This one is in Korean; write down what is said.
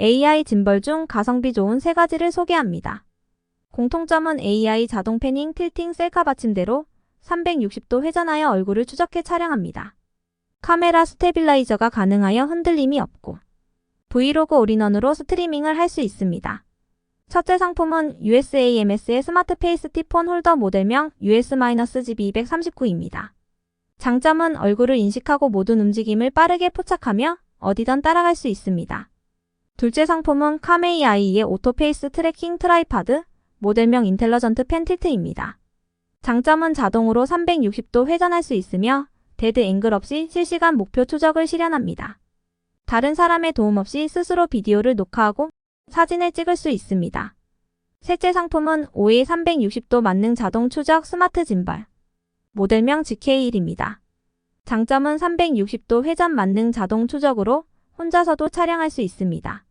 AI 짐벌 중 가성비 좋은 세 가지를 소개합니다. 공통점은 AI 자동 패닝 틸팅 셀카 받침대로 360도 회전하여 얼굴을 추적해 촬영합니다. 카메라 스테빌라이저가 가능하여 흔들림이 없고 브이로그 올인원으로 스트리밍을 할 수 있습니다. 첫째 상품은 USAMS의 스마트 페이스 티폰 홀더 모델명 US-GB239입니다. 장점은 얼굴을 인식하고 모든 움직임을 빠르게 포착하며 어디든 따라갈 수 있습니다. 둘째 상품은 카메이 아이의 오토페이스 트래킹 트라이파드 모델명 인텔러전트 펜 틸트입니다. 장점은 자동으로 360도 회전할 수 있으며 데드 앵글 없이 실시간 목표 추적을 실현합니다. 다른 사람의 도움 없이 스스로 비디오를 녹화하고 사진을 찍을 수 있습니다. 셋째 상품은 5의 360도 만능 자동 추적 스마트 짐발 모델명 GK1입니다. 장점은 360도 회전 만능 자동 추적으로 혼자서도 촬영할 수 있습니다.